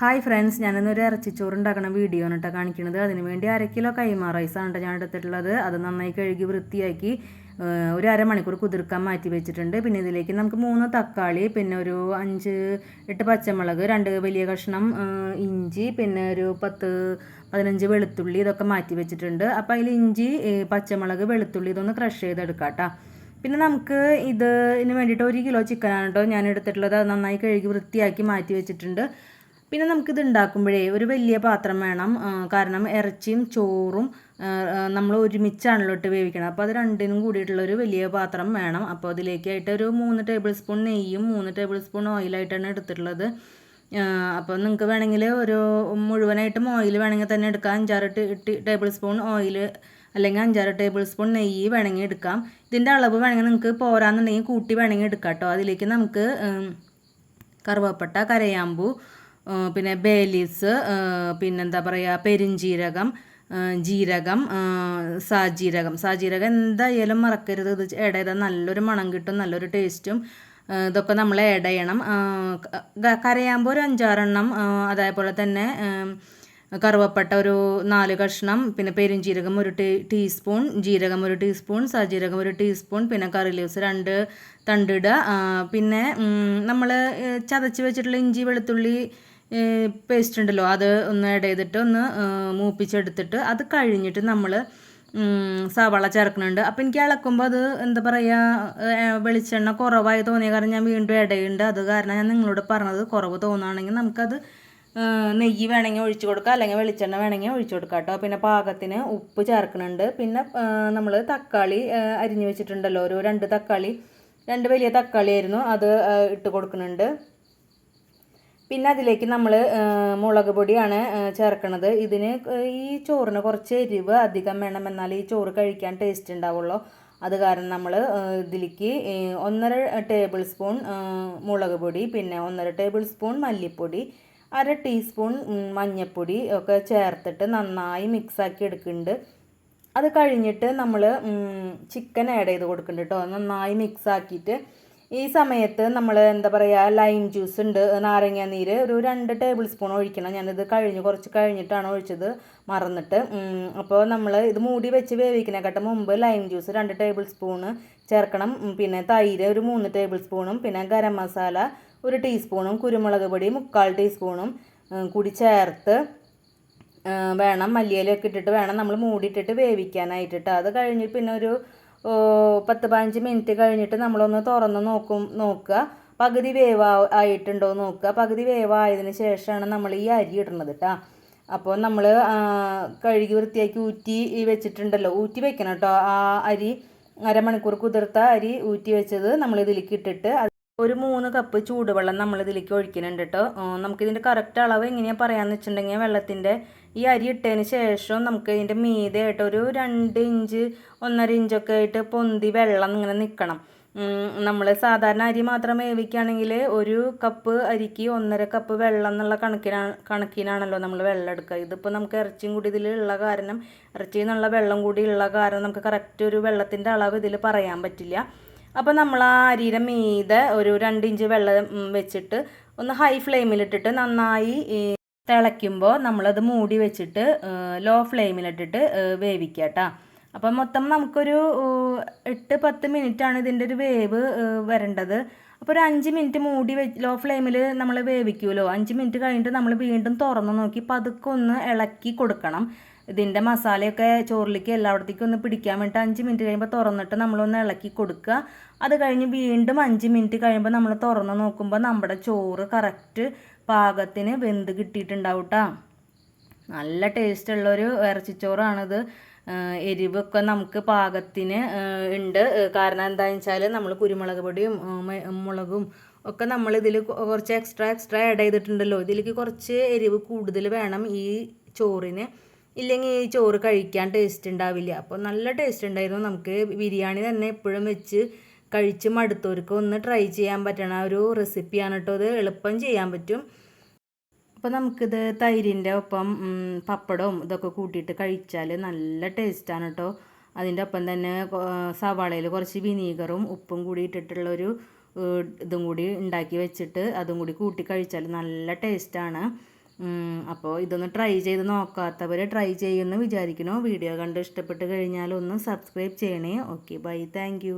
Hi friends ഞാനിന്നൊരു ഇറച്ചിച്ചോറ് ഉണ്ടാക്കണ video ആണ് കേട്ടോ കാണിക്കുന്നത് അതിനുവേണ്ടി അര കിലോ കൈമാ റൈസാണ് കേട്ടോ ഞാൻ എടുത്തിട്ടുള്ളത്. അത് നന്നായി കഴുകി വൃത്തിയാക്കി ഒരു അരമണിക്കൂർ കുതിർക്കാൻ മാറ്റി വെച്ചിട്ടുണ്ട്. പിന്നെ ഇതിലേക്ക് നമുക്ക് മൂന്ന് തക്കാളി പിന്നെ ഒരു അഞ്ച് എട്ട് പച്ചമുളക് രണ്ട് വലിയ കഷ്ണം ഇഞ്ചി പിന്നെ ഒരു പത്ത് പതിനഞ്ച് വെളുത്തുള്ളി ഇതൊക്കെ മാറ്റി വെച്ചിട്ടുണ്ട്. അപ്പോൾ അതിൽ ഇഞ്ചി പച്ചമുളക് വെളുത്തുള്ളി ഇതൊന്ന് ക്രഷ് ചെയ്തെടുക്കാം കേട്ടോ പിന്നെ നമുക്ക് ഇത് ഇതിന് വേണ്ടിയിട്ട് ഒരു കിലോ ചിക്കനാണ് കേട്ടോ ഞാൻ എടുത്തിട്ടുള്ളത്. അത് നന്നായി കഴുകി വൃത്തിയാക്കി മാറ്റി വെച്ചിട്ടുണ്ട്. പിന്നെ നമുക്കിത് ഉണ്ടാക്കുമ്പോഴേ ഒരു വലിയ പാത്രം വേണം. കാരണം ഇറച്ചിയും ചോറും നമ്മൾ ഒരുമിച്ചാണല്ലോ ഇട്ട് വേവിക്കണം അപ്പോൾ അത് രണ്ടിനും കൂടിയിട്ടുള്ള ഒരു വലിയ പാത്രം വേണം. അപ്പോൾ അതിലേക്കായിട്ട് ഒരു മൂന്ന് ടേബിൾ സ്പൂൺ നെയ്യും മൂന്ന് ടേബിൾ സ്പൂൺ ഓയിലായിട്ടാണ് എടുത്തിട്ടുള്ളത്. അപ്പോൾ നിങ്ങൾക്ക് വേണമെങ്കിൽ ഒരു മുഴുവനായിട്ടും ഓയിൽ വേണമെങ്കിൽ തന്നെ എടുക്കാം. അഞ്ചാറ് ടേബിൾ സ്പൂൺ ഓയിൽ അല്ലെങ്കിൽ അഞ്ചാറ് ടേബിൾ സ്പൂൺ നെയ്യ് വേണമെങ്കിൽ എടുക്കാം. ഇതിന്റെ അളവ് വേണമെങ്കിൽ നിങ്ങൾക്ക് പോരാന്നുണ്ടെങ്കിൽ കൂട്ടി വേണമെങ്കിൽ എടുക്കാം കേട്ടോ. അതിലേക്ക് നമുക്ക് കറുവപ്പട്ട കരയാമ്പു പിന്നെ ബേ ലീവ്സ് പിന്നെന്താ പറയുക പെരിഞ്ജീരകം ജീരകം സാജീരകം. സാജീരകം എന്തായാലും മറക്കരുത്. ഇത് ആഡ് ചെയ്താൽ നല്ലൊരു മണം കിട്ടും നല്ലൊരു ടേസ്റ്റും ഇതൊക്കെ നമ്മൾ ആഡ് ചെയ്യണം കരയാകുമ്പോൾ ഒരു അഞ്ചാറെണ്ണം അതേപോലെ തന്നെ കറുവപ്പട്ട ഒരു നാല് കഷ്ണം പിന്നെ പെരുംജീരകം ഒരു ടീ ടീസ്പൂൺ ജീരകം ഒരു ടീസ്പൂൺ സജീരകം ഒരു ടീസ്പൂൺ പിന്നെ കറി ലീവ്സ് രണ്ട് തണ്ടിടുക പിന്നെ നമ്മൾ ചതച്ച് വെച്ചിട്ടുള്ള ഇഞ്ചി വെളുത്തുള്ളി പേസ്റ്റ് ഉണ്ടല്ലോ അത് ഒന്ന് ആഡ് ചെയ്തിട്ട് ഒന്ന് മൂപ്പിച്ചെടുത്തിട്ട് അത് കഴിഞ്ഞിട്ട് നമ്മൾ സവാള ചേർക്കുന്നുണ്ട്. അപ്പം എനിക്ക് ഇളക്കുമ്പോൾ അത് എന്താ പറയുക വെളിച്ചെണ്ണ കുറവായി തോന്നിയ കാരണം ഞാൻ വീണ്ടും ഇടയുണ്ട് അത് കാരണം ഞാൻ നിങ്ങളോട് പറഞ്ഞത് കുറവ് തോന്നുകയാണെങ്കിൽ നമുക്കത് നെയ്യ് വേണമെങ്കിൽ ഒഴിച്ചു കൊടുക്കുക അല്ലെങ്കിൽ വെളിച്ചെണ്ണ വേണമെങ്കിൽ ഒഴിച്ചു കൊടുക്കുക കേട്ടോ. പിന്നെ പാകത്തിന് ഉപ്പ് ചേർക്കുന്നുണ്ട്. പിന്നെ നമ്മൾ തക്കാളി അരിഞ്ഞു വെച്ചിട്ടുണ്ടല്ലോ. ഒരു രണ്ട് തക്കാളി രണ്ട് വലിയ തക്കാളി ആയിരുന്നു അത് ഇട്ട് കൊടുക്കുന്നുണ്ട്. പിന്നെ അതിലേക്ക് നമ്മൾ മുളക് പൊടിയാണ് ചേർക്കണത്. ഇതിന് ഈ ചോറിന് കുറച്ച് എരിവ് അധികം വേണം എന്നാൽ ഈ ചോറ് കഴിക്കാൻ ടേസ്റ്റ് ഉണ്ടാവുള്ളൂ. അത് കാരണം നമ്മൾ ഇതിലേക്ക് ഒന്നര ടേബിൾ സ്പൂൺ മുളക് പൊടി പിന്നെ ഒന്നര ടേബിൾ സ്പൂൺ മല്ലിപ്പൊടി അര ടീസ്പൂൺ മഞ്ഞൾപ്പൊടി ഒക്കെ ചേർത്തിട്ട് നന്നായി മിക്സാക്കി എടുക്കുന്നുണ്ട്. അത് കഴിഞ്ഞിട്ട് നമ്മൾ ചിക്കൻ ആഡ് ചെയ്ത് കൊടുക്കുന്നുണ്ട് കേട്ടോ നന്നായി മിക്സാക്കിയിട്ട് ഈ സമയത്ത് നമ്മൾ എന്താ പറയുക ലൈം ജ്യൂസ് ഉണ്ട് നാരങ്ങ നീര് ഒരു രണ്ട് ടേബിൾ സ്പൂൺ ഒഴിക്കണം. ഞാനിത് കഴിഞ്ഞ് കുറച്ച് കഴിഞ്ഞിട്ടാണ് ഒഴിച്ചത് മറന്നിട്ട്. അപ്പോൾ നമ്മൾ ഇത് മൂടി വെച്ച് വേവിക്കുന്നതിനെക്കാട്ടും മുമ്പ് ലൈം ജ്യൂസ് രണ്ട് ടേബിൾ സ്പൂണ് ചേർക്കണം. പിന്നെ തൈര് ഒരു മൂന്ന് ടേബിൾ സ്പൂണും പിന്നെ ഗരം മസാല ഒരു ടീസ്പൂണും കുരുമുളക് പൊടി മുക്കാൽ ടീസ്പൂണും കൂടി ചേർത്ത് വേണം മല്ലിയിലൊക്കെ ഇട്ടിട്ട് വേണം നമ്മൾ മൂടിയിട്ടിട്ട് വേവിക്കാനായിട്ടിട്ട്. അത് കഴിഞ്ഞ് പിന്നെ ഒരു പത്ത് പതിനഞ്ച് മിനിറ്റ് കഴിഞ്ഞിട്ട് നമ്മളൊന്ന് തുറന്ന് നോക്കും നോക്കുക. പകുതി വേവ് ആയിട്ടുണ്ടോ നോക്കുക. പകുതി വേവായതിന് ശേഷമാണ് നമ്മൾ ഈ അരി ഇടുന്നത് കേട്ടോ അപ്പോൾ നമ്മൾ കഴുകി വൃത്തിയാക്കി ഊറ്റി വെച്ചിട്ടുണ്ടല്ലോ. ഊറ്റി വെക്കണം കേട്ടോ ആ അരി അരമണിക്കൂർ കുതിർത്ത അരി ഊറ്റി വെച്ചത് നമ്മൾ ഇതിലേക്ക് ഇട്ടിട്ട് ഒരു മൂന്ന് കപ്പ് ചൂടുവെള്ളം നമ്മൾ ഇതിലേക്ക് ഒഴിക്കുന്നുണ്ട് കേട്ടോ നമുക്കിതിന്റെ കറക്റ്റ് അളവ് എങ്ങനെയാണ് പറയാന്ന് വെച്ചിട്ടുണ്ടെങ്കിൽ വെള്ളത്തിന്റെ ഈ അരി ഇട്ടതിന് ശേഷം നമുക്ക് ഇതിന്റെ മീതയായിട്ട് ഒരു രണ്ട് ഇഞ്ച് ഒന്നര ഇഞ്ചൊക്കെ ആയിട്ട് പൊന്തി വെള്ളം ഇങ്ങനെ നിൽക്കണം നമ്മൾ സാധാരണ അരി മാത്രം വേവിക്കുകയാണെങ്കിൽ ഒരു കപ്പ് അരിക്ക് ഒന്നര കപ്പ് വെള്ളം എന്നുള്ള കണക്കിനാണ് കണക്കിനാണല്ലോ നമ്മൾ വെള്ളം എടുക്കുക. ഇതിപ്പോൾ നമുക്ക് ഇറച്ചിയും കൂടി ഇതിലുള്ള കാരണം ഇറച്ചിയിൽ നിന്നുള്ള വെള്ളം കൂടി ഉള്ള കാരണം നമുക്ക് കറക്റ്റ് ഒരു വെള്ളത്തിന്റെ അളവ് ഇതിൽ പറയാൻ പറ്റില്ല. അപ്പോൾ നമ്മൾ ആ അരിയുടെ മീതെ ഒരു രണ്ട് ഇഞ്ച് വെള്ളം വെച്ചിട്ട് ഒന്ന് ഹൈ ഫ്ലെയിമിലിട്ടിട്ട് നന്നായി തിളയ്ക്കുമ്പോൾ നമ്മളത് മൂടി വെച്ചിട്ട് ലോ ഫ്ലെയിമിലിട്ടിട്ട് വേവിക്കാം കേട്ടോ അപ്പം മൊത്തം നമുക്കൊരു എട്ട് പത്ത് ആണ് ഇതിന്റെ ഒരു വേവ് വരേണ്ടത്. അപ്പോൾ ഒരു അഞ്ച് മിനിറ്റ് മൂടി വെ ലോ ഫ്ലെയിമിൽ നമ്മൾ വേവിക്കുമല്ലോ അഞ്ച് മിനിറ്റ് കഴിഞ്ഞിട്ട് നമ്മൾ വീണ്ടും തുറന്ന് നോക്കി പതുക്കെ ഒന്ന് ഇളക്കി കൊടുക്കണം. ഇതിന്റെ മസാലയൊക്കെ ചോറിലേക്ക് എല്ലായിടത്തേക്കും ഒന്ന് പിടിക്കാൻ വേണ്ടി അഞ്ച് മിനിറ്റ് കഴിയുമ്പോൾ തുറന്നിട്ട് നമ്മളൊന്ന് ഇളക്കി കൊടുക്കുക. അത് കഴിഞ്ഞ് വീണ്ടും അഞ്ച് മിനിറ്റ് കഴിയുമ്പോൾ നമ്മൾ തുറന്ന് നോക്കുമ്പോൾ നമ്മുടെ ചോറ് കറക്റ്റ് പാകത്തിന് വെന്ത് കിട്ടിയിട്ടുണ്ടാവും കേട്ടോ നല്ല ടേസ്റ്റ് ഉള്ളൊരു ഇറച്ചിച്ചോറാണിത്. എരിവൊക്കെ നമുക്ക് പാകത്തിന് ഉണ്ട്. കാരണം എന്താണെന്ന് വെച്ചാൽ നമ്മൾ കുരുമുളക് പൊടിയും മുളകും ഒക്കെ നമ്മൾ ഇതിൽ കുറച്ച് എക്സ്ട്രാ എക്സ്ട്രാ ആഡ് ചെയ്തിട്ടുണ്ടല്ലോ. ഇതിലേക്ക് കുറച്ച് എരിവ് കൂടുതൽ വേണം ഈ ചോറിന്. ഇല്ലെങ്കിൽ ഈ ചോറ് കഴിക്കാൻ ടേസ്റ്റ് ഉണ്ടാവില്ല അപ്പോൾ നല്ല ടേസ്റ്റ് ഉണ്ടായിരുന്നു നമുക്ക് ബിരിയാണി തന്നെ എപ്പോഴും വെച്ച് കഴിച്ച് മടുത്തവർക്ക് ഒന്ന് ട്രൈ ചെയ്യാൻ പറ്റണ ഒരു റെസിപ്പിയാണ് കേട്ടോ അത് എളുപ്പം ചെയ്യാൻ പറ്റും. അപ്പോൾ നമുക്കിത് തൈരിന്റെ ഒപ്പം പപ്പടവും ഇതൊക്കെ കൂട്ടിയിട്ട് കഴിച്ചാൽ നല്ല ടേസ്റ്റാണ് കേട്ടോ അതിന്റെ ഒപ്പം തന്നെ സവാളയിൽ കുറച്ച് വിനീഗറും ഉപ്പും കൂടി ഇട്ടിട്ടുള്ളൊരു ഇതും കൂടി ഉണ്ടാക്കി വെച്ചിട്ട് അതും കൂടി കൂട്ടി കഴിച്ചാൽ നല്ല ടേസ്റ്റാണ് അപ്പോൾ ഇതൊന്ന് ട്രൈ ചെയ്ത് നോക്കാത്തവർ ട്രൈ ചെയ്യുമെന്ന് വിചാരിക്കണോ വീഡിയോ കണ്ട് ഇഷ്ടപ്പെട്ട് കഴിഞ്ഞാൽ ഒന്ന് സബ്സ്ക്രൈബ് ചെയ്യണേ ഓക്കെ ബൈ താങ്ക്